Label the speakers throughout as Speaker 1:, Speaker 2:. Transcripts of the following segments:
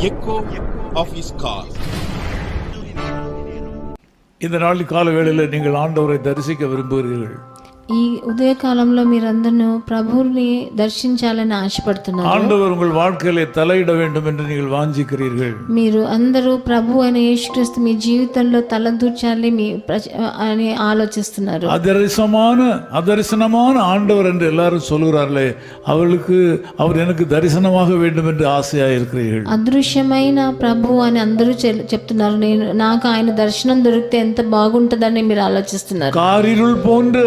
Speaker 1: Echo of is call.
Speaker 2: இந்த நாளில் கால வேளையில் நீங்கள் ஆண்டவரை தரிசிக்க விரும்புகிறீர்கள்
Speaker 3: ఈ ఉదయకాలంలో మీరందరూ ప్రభువుని దర్శించాలని ఆశపడుతున్నారు
Speaker 2: ஆண்டவர் உங்கள் வாழ்க்கையிலே தலையிட வேண்டும் என்று நீங்கள் வாஞ்சிக்கிறீர்கள்
Speaker 3: మీరు అందరూ ప్రభు అయిన యేసుక్రీస్తు మీ జీవితంలో తలదూర్చాలి మీ ప్రజ- అని ఆలోచిస్తున్నారు
Speaker 2: அதரிசமான அதரிசனமான ஆண்டவர் என்று எல்லாரும் சொல்கிறார்களே அவளுக்கு அவர் எனக்கு தரிசனமாக வேண்டும் என்று ஆசையாக இருக்கிறீர்கள்
Speaker 3: అదృశ్యమైన ప్రభు అని అందరూ చె- చెప్తున్నారు నేను నాకు ఆయన దర్శనం దొరికితే ఎంత బాగుంటుందని మీరు ఆలోచిస్తున్నారు
Speaker 2: காரிருள் போன்ற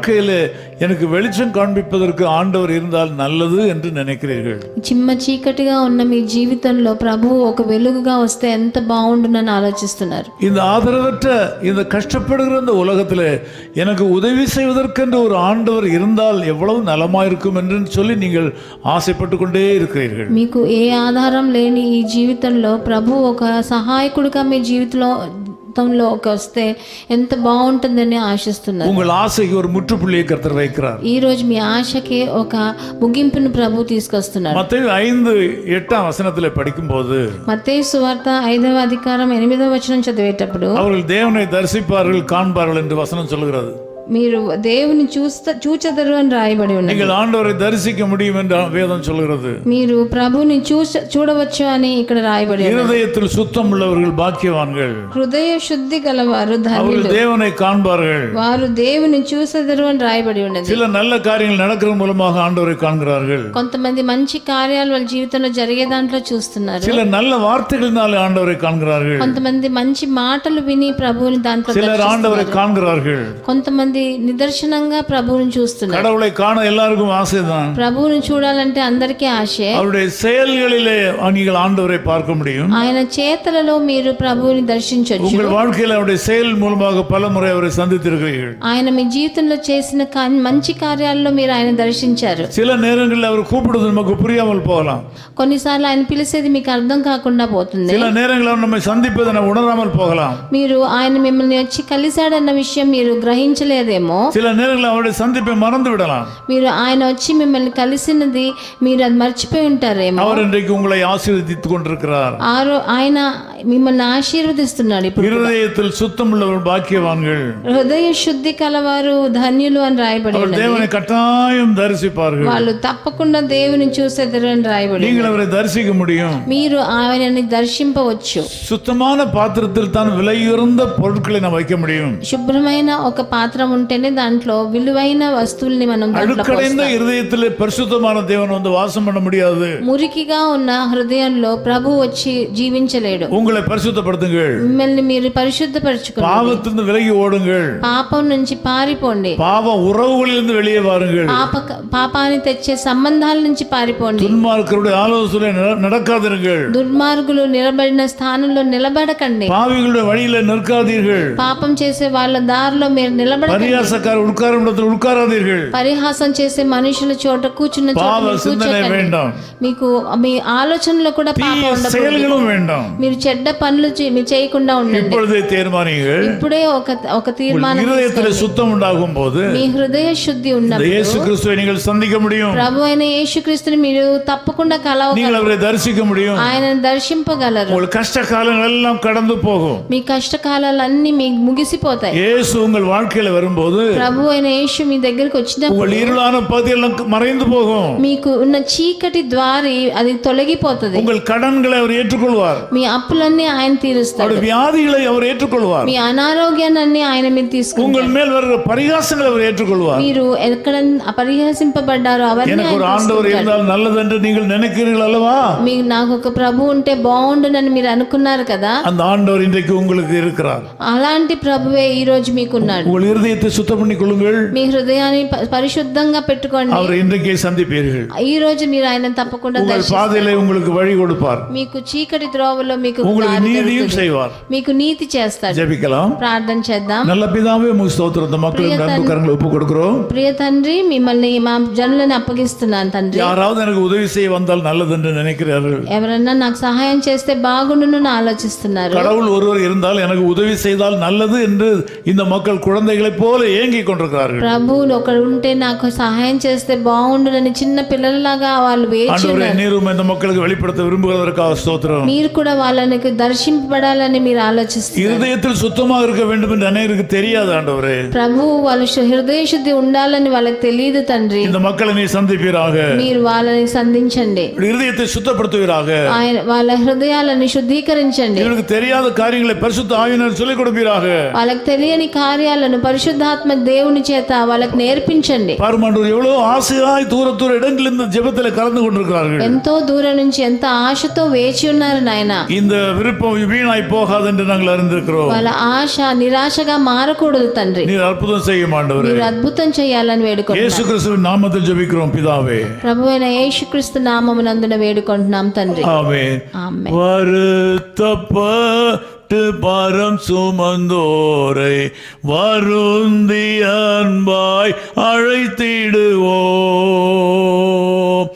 Speaker 2: வாழ்க்கையிலே எனக்கு வெளிச்சம் காண்பிப்பதற்கு ஆண்டவர் இருந்தால் நல்லது என்று நினைக்கிறீர்கள்
Speaker 3: చిమ్మ చీకటిగా ఉన్న మీ జీవితంలో ప్రభు ఒక వెలుగుగా వస్తే ఎంత బాగుండునని ఆలోచిస్తున్నారు
Speaker 2: இந்த ஆதரவற்ற இந்த கஷ்டப்படுகிற இந்த உலகத்திலே எனக்கு உதவி செய்வதற்கென்று ஒரு ஆண்டவர் இருந்தால் எவ்வளவு நலமாயிருக்கும் என்று சொல்லி நீங்கள் ஆசைப்பட்டு கொண்டே இருக்கிறீர்கள்
Speaker 3: మీకు ఏ ఆధారం లేని ఈ జీవితంలో ప్రభు ఒక సహాయకుడిగా మీ జీవితంలో జీవితంలో ఒక వస్తే ఎంత బాగుంటుందని ఆశిస్తున్నారు
Speaker 2: உங்கள் ஆசைக்கு ஒரு முற்றுப்புள்ளியை கர்த்தர் வைக்கிறார்
Speaker 3: ఈ రోజు మీ ఆశకి ఒక ముగింపును ప్రభు తీసుకొస్తున్నారు
Speaker 2: மத்திய ஐந்து எட்டாம் வசனத்தில் படிக்கும்போது
Speaker 3: మత్తయి సువార్త ఐదవ అధికారం ఎనిమిదవ వచనం చదివేటప్పుడు
Speaker 2: அவர்கள் தேவனை தரிசிப்பார்கள் காண்பார்கள் என்று வசனம் சொல்கிறது
Speaker 3: మీరు దేవుని చూస్త చూచెదరు అని రాయబడి ఉన్నది
Speaker 2: நீங்கள் ஆண்டவரை தரிசிக்க முடியும் என்று வேதம் சொல்கிறது
Speaker 3: మీరు ప్రభుని చూస చూడవచ్చు అని ఇక్కడ రాయబడి ఉన్నది
Speaker 2: இருதயத்தில் சுத்தம் உள்ளவர்கள் பாக்கியவான்கள்
Speaker 3: హృదయ శుద్ధి గలవారు ధన్యులు
Speaker 2: அவர்கள் தேவனை காண்பார்கள்
Speaker 3: వారు దేవుని చూసెదరు అని రాయబడి ఉన్నది
Speaker 2: சில நல்ல காரியங்கள் நடக்கிற மூலமாக ஆண்டவரை காண்கிறார்கள்
Speaker 3: కొంతమంది మంచి కార్యాలు వాళ్ళ జీవితంలో జరిగే దాంట్లో చూస్తున్నారు
Speaker 2: சில நல்ல வார்த்தைகளினாலே ஆண்டவரை காண்கிறார்கள்
Speaker 3: కొంతమంది మంచి మాటలు విని ప్రభువుని దాంట్లో
Speaker 2: சிலர் ஆண்டவரை காண்கிறார்கள்
Speaker 3: కొంతమంది నిదర్శనంగా ప్రభువుని చూస్తున్నారు
Speaker 2: கடவுளை காண எல்லாருக்கும் ஆசைதான்
Speaker 3: ప్రభువుని చూడాలంటే అందరికీ ఆశే
Speaker 2: அவருடைய செயல்களிலே நீங்கள் ஆண்டவரை பார்க்க முடியும்
Speaker 3: ఆయన చేతలలో మీరు ప్రభువుని దర్శించవచ్చు
Speaker 2: உங்கள் வாழ்க்கையில் அவருடைய செயல் மூலமாக பல முறை அவரை சந்தித்திருக்கிறீர்கள்
Speaker 3: ఆయన మీ జీవితంలో చేసిన కా- మంచి కార్యాల్లో మీరు ఆయన దర్శించారు
Speaker 2: சில நேரங்களில் அவர் கூப்பிடுவது நமக்கு புரியாமல் போகலாம்
Speaker 3: కొన్నిసార్లు ఆయన పిలిచేది మీకు అర్థం కాకుండా పోతుంది
Speaker 2: சில நேரங்களில் அவர் நம்மை சந்திப்பதை நம்ம உணராமல் போகலாம்
Speaker 3: మీరు ఆయన మిమ్మల్ని వచ్చి కలిశాడన్న విషయం మీరు గ్రహించలేదేమో
Speaker 2: சில நேரங்களில் அவருடைய சந்திப்பை மறந்து விடலாம்
Speaker 3: మీరు ఆయన వచ్చి మిమ్మల్ని కలిసినది మీరు అది మర్చిపోయి ఉంటారేమో
Speaker 2: அவர் இன்றைக்கு உங்களை ஆசீர்வதித்துக் கொண்டிருக்கிறார்
Speaker 3: ఆరో ఆయన మిమ్మల్ని ఆశీర్వదిస్తున్నాడు ఇప్పుడు
Speaker 2: இருதயத்தில் சுத்தம் உள்ளவர் பாக்கியவான்கள்
Speaker 3: హృదయ శుద్ధి కలవారు ధన్యులు అని రాయబడి
Speaker 2: அவர்
Speaker 3: ఉన్నది
Speaker 2: தேவனை கட்டாயம் தரிசிப்பார்கள்
Speaker 3: వాళ్ళు తప్పకుండా దేవుని చూసేదరు అని రాయబడి
Speaker 2: நீங்கள் அவரை தரிசிக்க முடியும்
Speaker 3: మీరు ఆయనని దర్శింపవచ్చు
Speaker 2: சுத்தமான பாத்திரத்தில் தான் விலையுறந்த பொருட்களை நாம் வைக்க முடியும்
Speaker 3: శుభ్రమైన ఒక పాత్రం ఉంటేనే దాంట్లో విలువైన వస్తువుల్ని మనం దాంట్లో
Speaker 2: அழுக்கடைந்த இருதயத்தில் பரிசுத்தமான தேவன் வந்து வாசம் பண்ண முடியாது
Speaker 3: మురికిగా ఉన్న హృదయంలో ప్రభు వచ్చి జీవించలేడు
Speaker 2: உங்களை பரிசுத்தப்படுத்துங்கள்
Speaker 3: మిమ్మల్ని మీరు పరిశుద్ధపరచుకోండి
Speaker 2: பாவத்திலிருந்து விலகி ஓடுங்கள்
Speaker 3: పాపం నుంచి పారిపోండి
Speaker 2: பாவ உறவுகளிலிருந்து வெளியே வாருங்கள்
Speaker 3: పాప పాపాన్ని తెచ్చే సంబంధాల నుంచి పారిపోండి
Speaker 2: துன்மார்க்கருடைய ஆலோசனை நட- நடக்காதிருங்கள்
Speaker 3: దుర్మార్గులు నిలబడిన స్థానంలో నిలబడకండి
Speaker 2: பாவிகளுடைய வழியில நிற்காதீர்கள்
Speaker 3: పాపం చేసే వాళ్ళ దారిలో మీరు నిలబడకండి
Speaker 2: பரியாசக்கார உட்காரும் இடத்தில் உட்காராதீர்கள்
Speaker 3: పరిహాసం చేసే మనుషుల చోట కూర్చున్న చోట
Speaker 2: பாவ
Speaker 3: మీరు
Speaker 2: சிந்தனை
Speaker 3: కూర్చోకండి
Speaker 2: வேண்டாம்
Speaker 3: మీకు మీ ఆలోచనలో కూడా పాపం
Speaker 2: தீய
Speaker 3: ఉండకూడదు
Speaker 2: செயல்களும் வேண்டாம்
Speaker 3: మీరు చెడ్డ పనులు చే- మీరు చేయకుండా ఉండండి
Speaker 2: இப்பொழுதே தீர்மானிங்கள்
Speaker 3: ఇప్పుడే ఒక ఒక తీర్మానం
Speaker 2: இருதயத்தில் சுத்தம் உண்டாகும் போது
Speaker 3: మీ హృదయ శుద్ధి
Speaker 2: இந்த
Speaker 3: ఉన్నప్పుడు
Speaker 2: இயேசு கிறிஸ்துவை நீங்கள் சந்திக்க முடியும்
Speaker 3: ప్రభు అయిన యేసుక్రీస్తుని మీరు తప్పకుండా కలవ
Speaker 2: நீங்கள் அவரை தரிசிக்க முடியும்
Speaker 3: ఆయనను దర్శింపగలరు
Speaker 2: உங்கள் கஷ்ட காலங்கள் எல்லாம் கடந்து போகும்
Speaker 3: మీ కష్టకాలన్నీ మీకు ముగిసిపోతాయి
Speaker 2: இயேசு உங்கள் வாழ்க்கையில வரும்போது
Speaker 3: ప్రభు అయిన యేసు మీ దగ్గరికి వచ్చినప్పుడు
Speaker 2: உங்கள் இருளான பகுதியெல்லாம் மறைந்து போகும்
Speaker 3: మీకు ఉన్న చీకటి ద్వారి అది తొలగిపోతుంది
Speaker 2: உங்கள் கடன்களை அவர் ஏற்றுக்கொள்வார்
Speaker 3: మీ అప్పులన్నీ ఆయన తీరుస్తాడు
Speaker 2: அவருடைய வியாதிகளை அவர் ஏற்றுக்கொள்வார்
Speaker 3: మీ అనారోగ్యాన్ని ఆయన మీరు తీసుకుంటారు
Speaker 2: உங்கள் மேல் வருகிற பரிகாசங்களை அவர் ஏற்றுக்கொள்வார்
Speaker 3: మీరు ఎక్కడ పరిహసింపబడ్డారో అవన్నీ
Speaker 2: எனக்கு ஒரு
Speaker 3: ఆయన
Speaker 2: ஆண்டவர்
Speaker 3: తీసుకుంటాడు.
Speaker 2: இருந்தால் நல்லது என்று நீங்கள் நினைக்கிறீர்கள் அல்லவா
Speaker 3: మీకు నాకు ఒక ప్రభు ఉంటే బాగుండునని మీరు అనుకున్నారు కదా
Speaker 2: அந்த ஆண்டவர் இன்றைக்கு உங்களுக்கு இருக்கிறார்
Speaker 3: అలాంటి ప్రభువే ఈ రోజు మీకున్నాడు
Speaker 2: உங்கள் இருதயத்தை சுத்தம் பண்ணிக் கொள்ளுங்கள்
Speaker 3: మీ హృదయాన్ని ప- పరిశుద్ధంగా పెట్టుకోండి
Speaker 2: அவரை இன்றைக்கே சந்திப்பீர்கள்
Speaker 3: ఈ రోజు మీరు ఆయన తప్పకుండా
Speaker 2: உங்கள்
Speaker 3: దర్శి
Speaker 2: பாதையிலே உங்களுக்கு வழி கொடுப்பார்
Speaker 3: మీకు చీకటి ద్రోవలో మీకు
Speaker 2: உங்களுக்கு உங்களுக்கு
Speaker 3: దారి
Speaker 2: நீதியும்
Speaker 3: దొరుకుతుంది.
Speaker 2: செய்வார்
Speaker 3: మీకు నీతి చేస్తాడు
Speaker 2: ஜெபிக்கலாம்
Speaker 3: ప్రార్థన చేద్దాం
Speaker 2: நல்ல பிதாவே உங்க ஸ்தோத்திரம் இந்த மக்களுக்கு நண்பு கரங்களை ஒப்பு கொடுக்கிறோம்
Speaker 3: ప్రియ తండ్రి మిమ్మల్ని మా జనులను అప్పగిస్తున్నాను తండ్రి
Speaker 2: யாராவது எனக்கு உதவி செய்ய வந்தால் நல்லது என்று நினைக்கிறார்கள்
Speaker 3: ఎవరన్నా నాకు సహాయం చేస్తే బాగుండును అని ఆలోచిస్తున్నారు
Speaker 2: கடவுள் ஒருவர் இருந்தால் எனக்கு உதவி செய்தால் நல்லது என்று இந்த மக்கள் குழந்தைகளைப் போல ஏங்கிக் கொண்டிருக்கிறார்கள்
Speaker 3: ప్రభువులు ఒకడు ఉంటే నాకు సహాయం చేస్తే బాగుండునని చిన్న పిల్లలలాగా వాళ్ళు వేచి
Speaker 2: ஆண்டவரே நீரும் இந்த மக்களுக்கு வெளிப்படுத்த விரும்புகிறதற்காக ஸ்தோத்திரம்
Speaker 3: మీరు కూడా వాళ్ళని దర్శింపబడాలని మీరు ఆలోచిస్తారు
Speaker 2: இருதயத்தில் சுத்தமாக இருக்க வேண்டும் என்று அனைவருக்கு தெரியாது ஆண்டவரே
Speaker 3: ప్రభువు వాళ్ళ శు- హృదయ శుద్ధి ఉండాలని వాళ్ళకి తెలియదు తండ్రి
Speaker 2: இந்த மக்களை நீ சந்திப்பீராக
Speaker 3: మీరు వాళ్ళని సంధించండి
Speaker 2: இருதயத்தை சுத்தப்படுத்துவீராக
Speaker 3: ఆయన వాళ్ళ హృదయాలను శుద్ధీకరించండి
Speaker 2: இவருக்கு தெரியாத காரியங்களை பரிசுத்த ஆவியினர் சொல்லிக் கொடுப்பீராக
Speaker 3: వాళ్ళకి తెలియని కార్యాలను పరిశుద్ధాత్మ దేవుని చేత వాళ్ళకి నేర్పించండి
Speaker 2: பாருமாண்டவர் எவ்வளவு ஆசையாய் தூர தூர இடங்களில் இந்த ஜெபத்தில் கலந்து கொண்டிருக்கிறார்கள்
Speaker 3: ఎంతో దూరం నుంచి ఎంత ఆశతో వేచి ఉన్నారు నాయన
Speaker 2: இந்த விருப்பம் வீணாய் போகாது என்று நாங்கள் அறிந்திருக்கிறோம்
Speaker 3: వాళ్ళ ఆశ నిరాశగా మారకూడదు తండ్రి
Speaker 2: நீர் அற்புதம் செய்யும் ஆண்டவரே
Speaker 3: మీరు అద్భుతం చేయాలని వేడుకుంటున్నాం
Speaker 2: இயேசு கிறிஸ்துவின் நாமத்தில் ஜெபிக்கிறோம் பிதாவே
Speaker 3: ప్రభు అయిన యేసుక్రీస్తు నామమునందున వేడుకుంటున్నాం తండ్రి
Speaker 2: ஆமென்
Speaker 3: ఆమె
Speaker 2: வருத்தப்பட்டு பரம் சுமந்தோரை வருந்தி அன்பாய் அழைத்திடுவோம்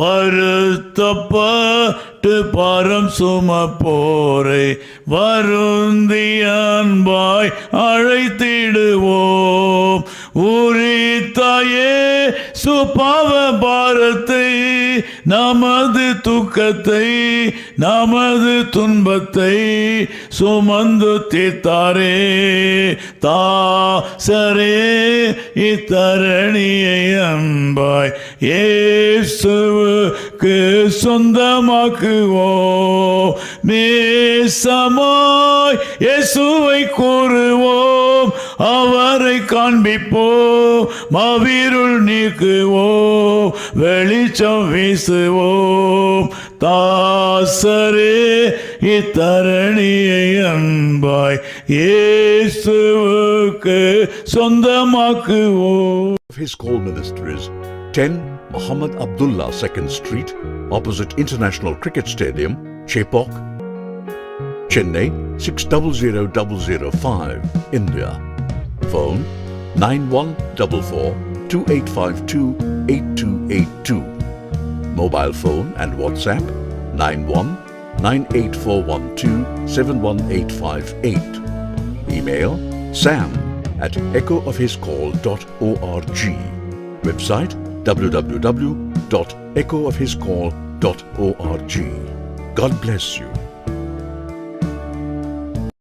Speaker 2: வருத்தப்பட்டு பட்டு பாரம் சுமப்போரை வருந்தி அன்பாய் அழைத்திடுவோம். உரித்தாயே சுபாவ பாரத்தை நமது துக்கத்தை நமது துன்பத்தை சுமந்து தீர்த்தாரே. தாசரே இத்தரணியை அன்பாய் ஏசுவுக்கு சொந்தமாக்குவோ. நேசமாய் இயேசுவை கூறுவோம். அவரை காண்பிப்போம் மாவீருள் நீக்குவோம் வெளிச்சம் வீசுவோம் தாசரே இத்தரணியை அன்பாய் இயேசுவுக்கு சொந்தமாக்குவோம்
Speaker 4: of his call ministries 10 Muhammad Abdullah 2nd Street, opposite International Cricket Stadium, Chepok, Chennai 600005, India. Phone 9144 2852 8282. Mobile phone and WhatsApp 91 98412 71858. Email sam at echoofhiscall.org. Website www.echoofhiscall.org. God bless you.